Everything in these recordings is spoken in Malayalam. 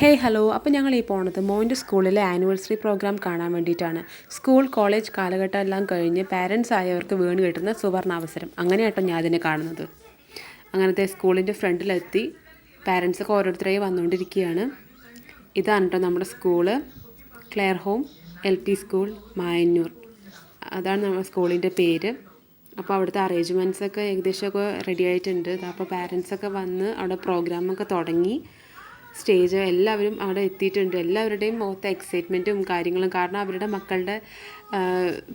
Hey hello. അപ്പോൾ ഞങ്ങൾ ഈ പോണത് മോന്റെ സ്കൂളിലെ ആനിവേഴ്സറി പ്രോഗ്രാം കാണാൻ വേണ്ടിയിട്ടാണ്. സ്കൂൾ കോളേജ് കാലഘട്ടം എല്ലാം കഴിഞ്ഞ് പാരൻസ് ആയവർക്ക് വീണ് കിട്ടുന്ന സുവർണ അവസരം. അങ്ങനെയാട്ടോ ഞാൻ അതിനെ കാണുന്നത്. അങ്ങനത്തെ സ്കൂളിന്റെ ഫ്രണ്ടിലെത്തി പാരൻസൊക്കെ ഓരോരുത്തരായി വന്നുകൊണ്ടിരിക്കുകയാണ്. ഇതാണ് കേട്ടോ നമ്മുടെ school. Clare home L P school Mayannur അതാണ് നമ്മുടെ സ്കൂളിന്റെ പേര്. അപ്പോൾ അവിടുത്തെ അറേഞ്ച്മെന്റ്സൊക്കെ ഏകദേശമൊക്കെ റെഡി ആയിട്ടുണ്ട്. അപ്പോൾ പാരൻസൊക്കെ വന്ന് അവിടെ പ്രോഗ്രാമൊക്കെ തുടങ്ങി. സ്റ്റേജ് എല്ലാവരും അവിടെ എത്തിയിട്ടുണ്ട്. എല്ലാവരുടെയും മുഖത്ത് എക്സൈറ്റ്മെന്റും കാര്യങ്ങളും കാരണം അവരുടെ മക്കളുടെ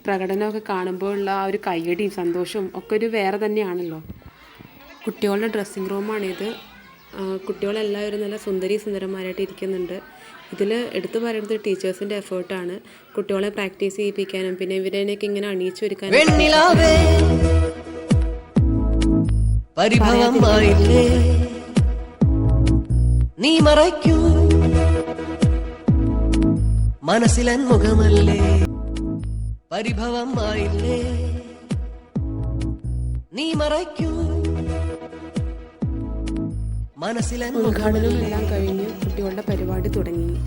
പ്രകടനമൊക്കെ കാണുമ്പോൾ ഉള്ള ആ ഒരു കയ്യടിയും സന്തോഷവും ഒക്കെ ഒരു വേറെ തന്നെയാണല്ലോ. കുട്ടികളുടെ ഡ്രസ്സിങ് റൂമാണിത് കുട്ടികളെല്ലാവരും നല്ല സുന്ദരി സുന്ദരന്മാരായിട്ട് ഇരിക്കുന്നുണ്ട്. ഇതിൽ എടുത്തു പറയുന്നത് ടീച്ചേഴ്സിന്റെ എഫേർട്ടാണ് കുട്ടികളെ പ്രാക്ടീസ് ചെയ്യിപ്പിക്കാനും പിന്നെ ഇവരെയൊക്കെ ഇങ്ങനെ അണിയിച്ചു ഒരുക്കാനും. പരിഭവമായില്ലേ? നീ മറയ്ക്കൂ. മനസ്സിലൻ മുഖമല്ലേ പരിഭവം ആയില്ലേ നീ മറയ്ക്കൂ. മനസ്സിലൻ ഉദ്ഘാടനം എല്ലാം കഴിഞ്ഞ് കുട്ടികളുടെ പരിപാടി തുടങ്ങി.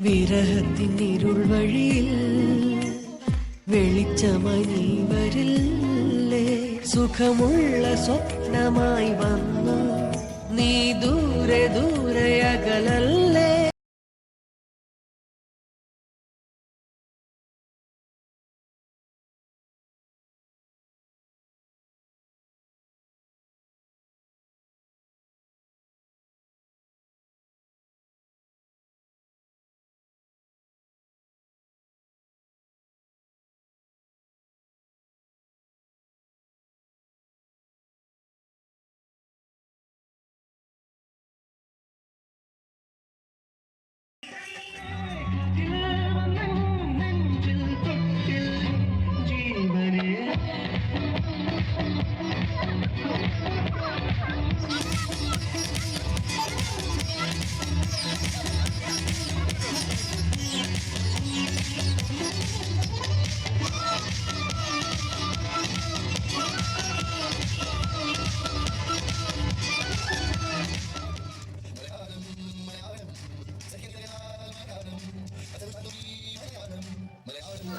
വിരഹത്തിൻ ഇരുൾ വഴിയിൽ വെളിച്ചമായി വരില്ലേ? സുഖമുള്ള സ്വപ്നമായി വന്നു. നീ ದೂರೆ ದೂರೆಯ ಗಲಲ್ಲ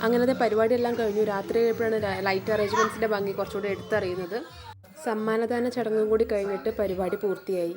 അങ്ങനത്തെ പരിപാടിയെല്ലാം കഴിഞ്ഞു. രാത്രി ആയപ്പോഴാണ് ലൈറ്റ് അറേഞ്ച്മെന്റ്സിന്റെ ഭംഗി കുറച്ചുകൂടി എടുത്തറിയുന്നത്. സമ്മാനദാന ചടങ്ങും കൂടി കഴിഞ്ഞിട്ട് പരിപാടി പൂർത്തിയായി.